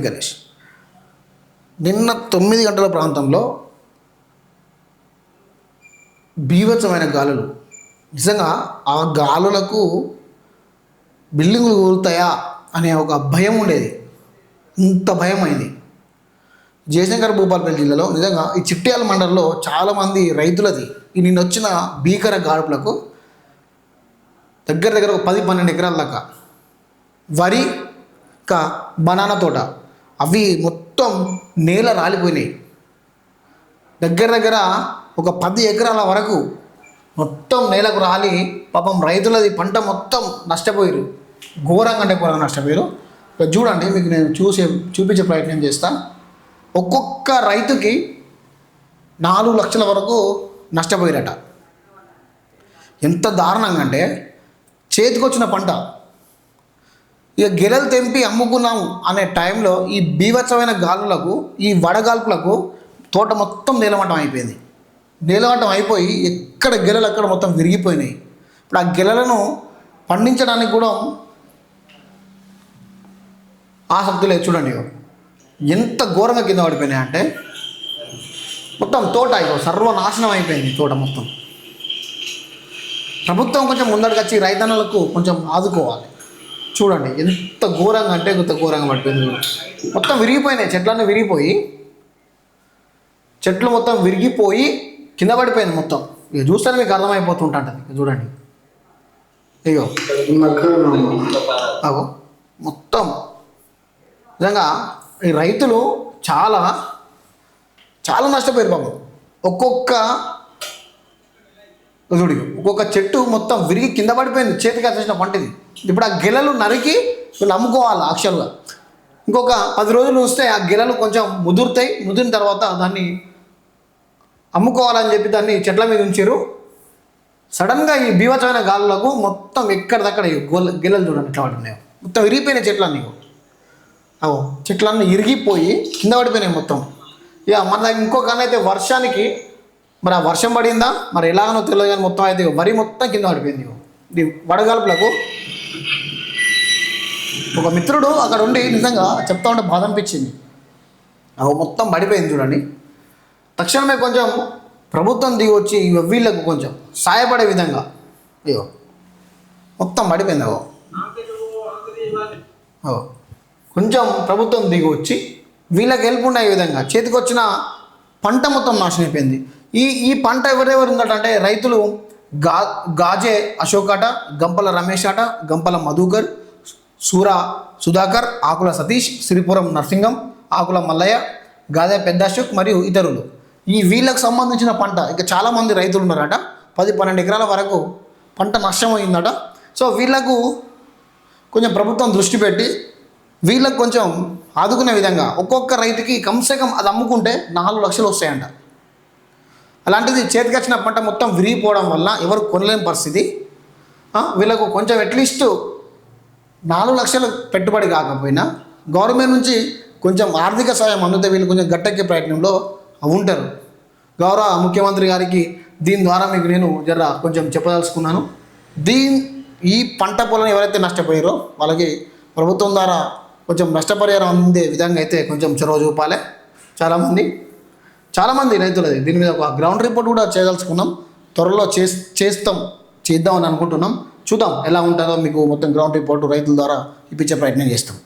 గణేష్. నిన్న తొమ్మిది గంటల ప్రాంతంలో బీభత్సమైన గాలులు. నిజంగా ఆ గాలులకు బిల్డింగులు కూలుతాయా అనే ఒక భయం ఉండేది. ఇంత భయం అయింది జయశంకర్ భూపాలపల్లి జిల్లాలో నిజంగా ఈ చిట్యాల మండలంలో చాలామంది రైతులది ఈ నిన్న వచ్చిన భీకర గాడుపులకు దగ్గర దగ్గర ఒక పది పన్నెండు ఎకరాల దాకా వరి ఇంకా బనానా తోట అవి మొత్తం నేల రాలిపోయినాయి. దగ్గర దగ్గర ఒక పది ఎకరాల వరకు మొత్తం నేలకు రాలి పాపం రైతులది పంట మొత్తం నష్టపోయారు. ఘోరంగా అంటే ఘోరంగా నష్టపోయారు. ఇక చూడండి మీకు నేను చూసే చూపించే ప్రయత్నం చేస్తా. ఒక్కొక్క రైతుకి నాలుగు లక్షల వరకు నష్టపోయారట. ఎంత దారుణంగా అంటే చేతికొచ్చిన పంట ఇక గెలలు తెంపి అమ్ముకున్నాము అనే టైంలో ఈ బీభత్సమైన గాలులకు ఈ వడగాల్పులకు తోట మొత్తం నీలమటం అయిపోయింది. నీలమటం అయిపోయి ఎక్కడ గెలలు అక్కడ మొత్తం విరిగిపోయినాయి. ఇప్పుడు ఆ గెలలను పండించడానికి కూడా ఆసక్తి లేదు. చూడండి ఎంత ఘోరంగా కింద పడిపోయినాయి అంటే మొత్తం తోట ఇగో సర్వనాశనం అయిపోయింది తోట మొత్తం. ప్రభుత్వం కొంచెం ముందడికి వచ్చి రైతన్నలకు కొంచెం ఆదుకోవాలి. చూడండి ఎంత ఘోరంగా అంటే ఎంత ఘోరంగా పడిపోయింది మొత్తం విరిగిపోయినాయి చెట్లన్నీ విరిగిపోయి. చెట్లు మొత్తం విరిగిపోయి కింద పడిపోయింది మొత్తం. ఇక చూస్తే మీకు అర్థమైపోతుంటుంది చూడండి. అయ్యో. అగో మొత్తం. నిజంగా ఈ రైతులు చాలా చాలా నష్టపోయారు పాపం. ఒక్కొక్క చూడు ఒక్కొక్క చెట్టు మొత్తం విరిగి కింద పడిపోయింది చేతికి వచ్చేసిన పంటది. ఇప్పుడు ఆ గెలలు నరికి వీళ్ళు అమ్ముకోవాలి యాక్చువల్గా ఇంకొక పది రోజులు వస్తే ఆ గెలలు కొంచెం ముదురుతాయి. ముదిరిన తర్వాత దాన్ని అమ్ముకోవాలని చెప్పి దాన్ని చెట్ల మీద ఉంచారు. సడన్గా ఈ బీభత్సమైన గాలులకు మొత్తం ఎక్కడిదక్కడ ఈ గోల గెలలు చూడండి ఎట్లా పడుతున్నాయో. మొత్తం విరిగిపోయినాయి చెట్లన్నీ. అవు చెట్లన్నీ ఇరిగిపోయి కింద పడిపోయినాయి మొత్తం. ఇక మన దగ్గర ఇంకొక అయితే వర్షానికి. మరి ఆ వర్షం పడిందా? మరి ఎలాగనో తెలియదు కానీ మొత్తం అయితే వరి మొత్తం కింద పడిపోయింది. ఇది వడగాల్పులకు ఒక మిత్రుడు అక్కడ ఉండి నిజంగా చెప్తా ఉంటే బాధ అనిపించింది. అవి మొత్తం పడిపోయింది చూడండి. తక్షణమే కొంచెం ప్రభుత్వం దిగి వచ్చి వీళ్ళకు కొంచెం సాయపడే విధంగా అయ్యో మొత్తం పడిపోయింది అవో ఓ. కొంచెం ప్రభుత్వం దిగి వచ్చి వీళ్ళకి హెల్ప్ ఉండే విధంగా చేతికి వచ్చిన పంట మొత్తం నాశనం అయిపోయింది. ఈ ఈ పంట ఎవరెవరు ఉందట రైతులు గా గాజే అశోక్ అట గంపల రమేష్ అట గంపల మధుకర్ సూరా సుధాకర్ ఆకుల సతీష్ శ్రీపురం నరసింగం ఆకుల మల్లయ్య గాదే పెద్ద అశోక్ మరియు ఇతరులు. ఈ వీళ్ళకు సంబంధించిన పంట ఇక చాలామంది రైతులు ఉన్నారట. పది పన్నెండు ఎకరాల వరకు పంట నష్టం అయిందట సో వీళ్ళకు కొంచెం ప్రభుత్వం దృష్టి పెట్టి వీళ్ళకు కొంచెం ఆదుకునే విధంగా ఒక్కొక్క రైతుకి కమ్సే కమ్ అది అమ్ముకుంటే నాలుగు లక్షలు వస్తాయంట. అలాంటిది చేతికి వచ్చిన పంట మొత్తం విరిగిపోవడం వల్ల ఎవరు కొనలేని పరిస్థితి. వీళ్ళకు కొంచెం అట్లీస్ట్ నాలుగు లక్షలు పెట్టుబడి కాకపోయినా గవర్నమెంట్ నుంచి కొంచెం ఆర్థిక సాయం అందుతే వీళ్ళు కొంచెం గట్టెక్కే ప్రయత్నంలో ఉంటారు. గౌరవ ముఖ్యమంత్రి గారికి దీని ద్వారా మీకు నేను జర కొంచెం చెప్పదలుచుకున్నాను. దీని ఈ పంట పొలం ఎవరైతే నష్టపోయారో వాళ్ళకి ప్రభుత్వం ద్వారా కొంచెం నష్టపరిహారం అందే విధంగా అయితే కొంచెం చొరవ చూపాలి చాలామంది. చాలామంది రైతులది దీని మీద ఒక గ్రౌండ్ రిపోర్ట్ కూడా చేయదలుచుకున్నాం. త్వరలో చేస్ చేస్తాం చేద్దామని అనుకుంటున్నాం. చూద్దాం ఎలా ఉంటుందో మీకు మొత్తం గ్రౌండ్ రిపోర్ట్ రైతుల ద్వారా ఇప్పించే ప్రయత్నం చేస్తాం.